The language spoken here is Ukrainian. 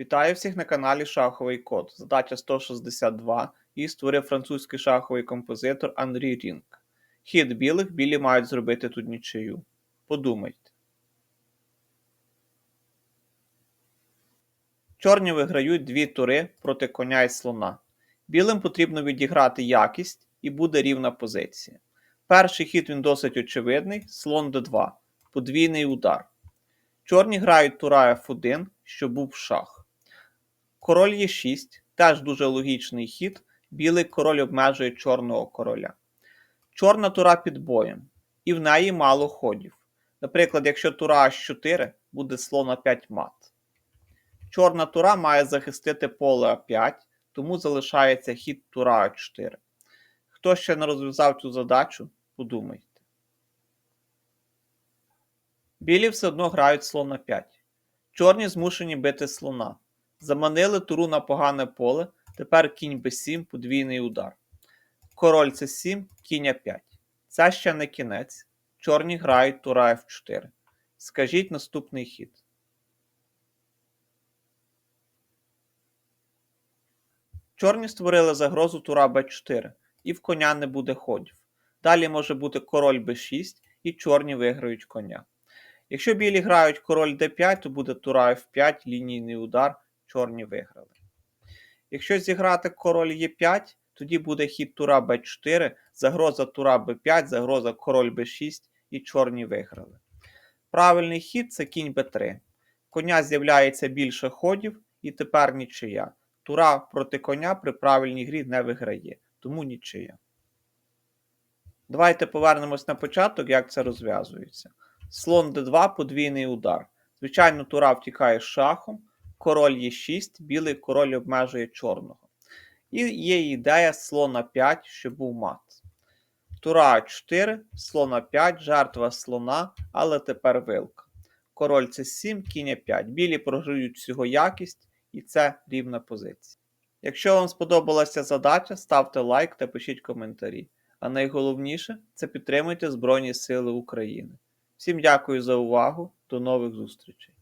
Вітаю всіх на каналі Шаховий Код. Задача 162 і створив французький шаховий композитор Андрій Рінг. Хід білих білі мають зробити тут нічию. Подумайте. Чорні виграють дві тури проти коня і слона. Білим потрібно відіграти якість і буде рівна позиція. Перший хід він досить очевидний, слон d2, подвійний удар. Чорні грають тура F1, що був шах. Король Е6, теж дуже логічний хід. Білий король обмежує чорного короля. Чорна тура під боєм, і в неї мало ходів. Наприклад, якщо тура H4, буде слон А5 мат. Чорна тура має захистити поле А5, тому залишається хід тура А4. Хто ще не розв'язав цю задачу, подумайте. Білі все одно грають слон на 5. Чорні змушені бити слона. Заманили туру на погане поле. Тепер кінь b7, подвійний удар. Король c7, кінь а5. Це ще не кінець. Чорні грають тура f4. Скажіть наступний хід. Чорні створили загрозу тура b4, і в коня не буде ходів. Далі може бути король b6, і чорні виграють коня. Якщо білі грають король d5, то буде тура f5, лінійний удар, чорні виграли. Якщо зіграти король e5, тоді буде хід тура b4, загроза тура b5, загроза король b6 і чорні виграли. Правильний хід це кінь b3. Коня з'являється більше ходів, і тепер нічия. Тура проти коня при правильній грі не виграє, тому нічия. Давайте повернемось на початок, як це розв'язується. Слон d2, подвійний удар. Звичайно, тура втікає з шахом, король Е6, білий король обмежує чорного. І є ідея слона 5, що був мат. Тура 4, слона 5, жертва слона, але тепер вилка. Король С7, кінь 5. Білі програють всього якість, і це рівна позиція. Якщо вам сподобалася задача, ставте лайк та пишіть коментарі. А найголовніше це підтримуйте Збройні Сили України. Всім дякую за увагу, до нових зустрічей!